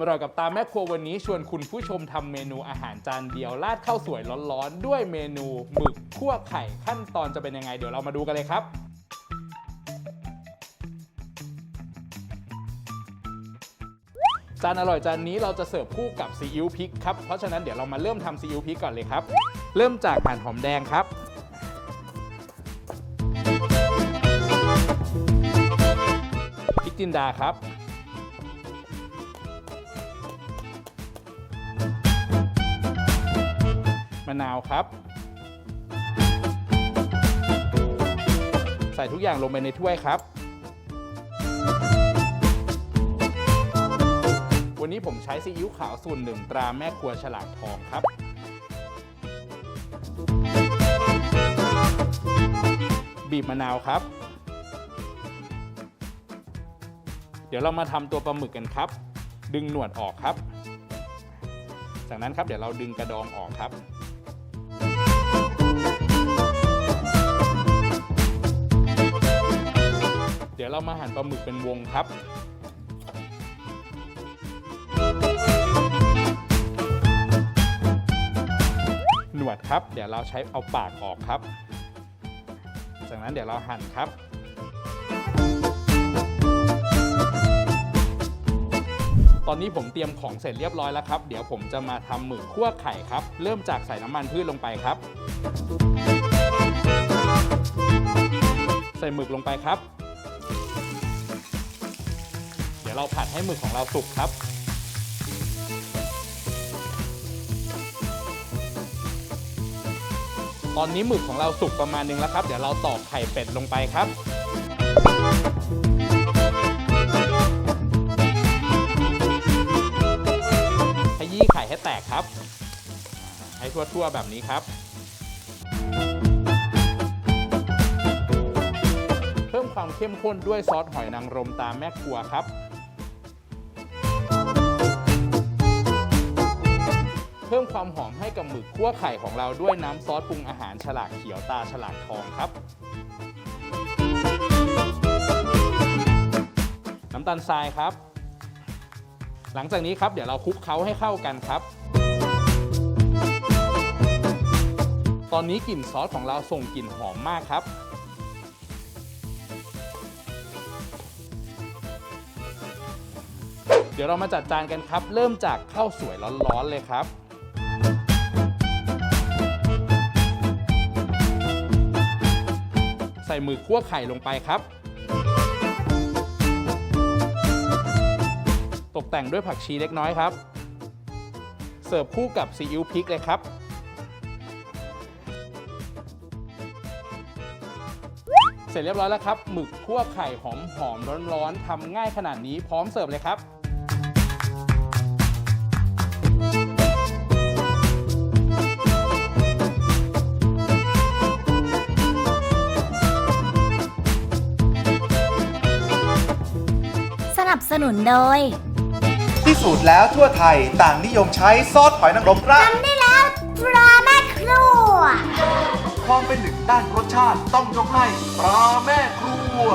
อร่อยกับตาแม่ครัววันนี้ชวนคุณผู้ชมทำเมนูอาหารจานเดียวราดข้าวสวยร้อนๆ ด้วยเมนูหมึกคั่วไข่ขั้นตอนจะเป็นยังไงเดี๋ยวเรามาดูกันเลยครับจานอร่อยจานนี้เราจะเสิร์ฟคู่กับซีอิ๊วพริกครับ เพราะฉะนั้นเดี๋ยวเรามาเริ่มทำซีอิ๊วพริกก่อนเลยครับ เริ่มจากหั่นหอมแดงครับ พริกจินดาครับะนาวครับ ใส่ทุกอย่างลงไปในถ้วยครับ วันนี้ผมใช้ซีอิ๊วขาวสูตรหนึ่งตราแม่ครัวฉลากทองครับ บีบมะนาวครับ เดี๋ยวเรามาทำตัวปลาหมึกกันครับ ดึงหนวดออกครับจากนั้นครับเดี๋ยวเราดึงกระดองออกครับ ดี๋ยวเรามาหั่นปลาหมึกเป็นวงครับหนวดครับ เดี๋ยวเราใช้เอาปากออกครับ จากนั้นเดี๋ยวเราหั่นครับ ตอนนี้ผมเตรียมของเสร็จเรียบร้อยแล้วครับ เดี๋ยวผมจะมาทำหมึกคั่วไข่ครับ เริ่มจากใส่น้ำมันพืชลงไปครับ ใส่หมึกลงไปครับ ยวเราผัดให้หมึกของเราสุกครับ ตอนนี้หมึกของเราสุกประมาณนึงแล้วครับ เดี๋ยวเราตอกไข่เป็ดลงไปครับขยี้ไข่ให้แตกครับ ให้ทั่วๆแบบนี้ครับเพิ่มความเข้มข้นด้วยซอสหอยนางรมตามแม่ครัวครับ ความหอมให้กับหมึกคั่วไข่ของเราด้วยน้ำซอสปรุงอาหารฉลากเขียวตาฉลากทองครับ น้ำตาลทรายครับ หลังจากนี้ครับเดี๋ยวเราคลุกเคล้าให้เข้ากันครับ ตอนนี้กลิ่นซอสของเราส่งกลิ่นหอมมากครับเดี๋ยวเรามาจัดจานกันครับ เริ่มจากข้าวสวยร้อนๆเลยครับ ส่หมึกคั่วไข่ลงไปครับ ตกแต่งด้วยผักชีเล็กน้อยครับ เสิร์ฟคู่กับซีอิ๊วพริกเลยครับ เสร็จเรียบร้อยแล้วครับหมึกคั่วไข่หอมหอมร้อนๆทำง่ายขนาดนี้พร้อมเสิร์ฟเลยครับ นับสนุนโดยพิสูจน์แล้วทั่วไทยต่างนิยมใช้ซอสหอยนางรมราดทำได้แล้วตราแม่ครัว ความเป็นหนึ่งด้านรสชาติต้องยกให้ปลาแม่ครัว